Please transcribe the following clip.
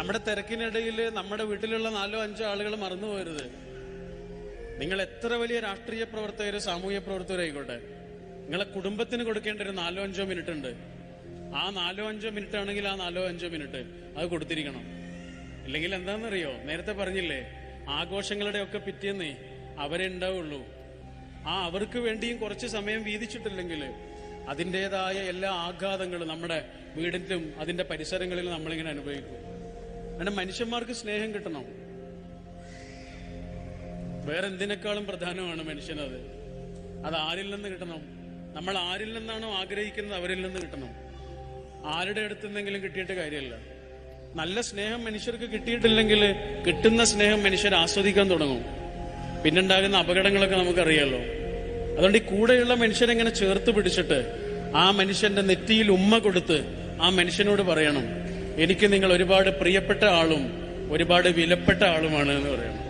നമ്മുടെ തിരക്കിനിടയിൽ നമ്മുടെ വീട്ടിലുള്ള നാലോ അഞ്ചോ ആളുകൾ മറന്നു പോകരുത് നിങ്ങൾ എത്ര വലിയ രാഷ്ട്രീയ പ്രവർത്തകരോ സാമൂഹ്യ പ്രവർത്തകരോ ആയിക്കോട്ടെ. നിങ്ങളെ കുടുംബത്തിന് കൊടുക്കേണ്ട ഒരു നാലോ അഞ്ചോ മിനിറ്റ് ഉണ്ട്. ആ നാലോ അഞ്ചോ മിനിറ്റ് ആണെങ്കിൽ ആ നാലോ അഞ്ചോ മിനിറ്റ് അത് കൊടുത്തിരിക്കണം. ഇല്ലെങ്കിൽ എന്താണെന്നറിയോ? നേരത്തെ പറഞ്ഞില്ലേ ആഘോഷങ്ങളുടെ ഒക്കെ പിറ്റേന്നേ അവരെ ഉണ്ടാവുള്ളൂ. ആ അവർക്ക് വേണ്ടിയും കുറച്ച് സമയം വീതിച്ചിട്ടില്ലെങ്കിൽ അതിന്റെതായ എല്ലാ ആഘാതങ്ങളും നമ്മുടെ വീടിലും അതിന്റെ പരിസരങ്ങളിലും നമ്മളിങ്ങനെ അനുഭവിക്കും. അങ്ങനെ മനുഷ്യന്മാർക്ക് സ്നേഹം കിട്ടണം. വേറെ എന്തിനേക്കാളും പ്രധാനമാണ് മനുഷ്യനത്? അത് ആരിൽ നിന്ന് കിട്ടണം? നമ്മൾ ആരിൽ നിന്നാണോ ആഗ്രഹിക്കുന്നത് അവരിൽ നിന്ന് കിട്ടണം? ആരുടെ അടുത്ത് നിന്നെങ്കിലും കിട്ടിയിട്ട് കാര്യമല്ല. നല്ല സ്നേഹം മനുഷ്യർക്ക് കിട്ടിയിട്ടില്ലെങ്കിൽ കിട്ടുന്ന സ്നേഹം മനുഷ്യർ ആസ്വദിക്കാൻ തുടങ്ങും. പിന്നുണ്ടാകുന്ന അപകടങ്ങളൊക്കെ നമുക്കറിയാലോ. അതുകൊണ്ട് ഈ കൂടെയുള്ള മനുഷ്യരെങ്ങനെ ചേർത്ത് പിടിച്ചിട്ട് ആ മനുഷ്യന്റെ നെറ്റിയിൽ ഉമ്മ കൊടുത്ത് ആ മനുഷ്യനോട് പറയണം. എനിക്ക് നിങ്ങൾ ഒരുപാട് പ്രിയപ്പെട്ട ആളും ഒരുപാട് വിലപ്പെട്ട ആളുമാണ് എന്ന് പറയണം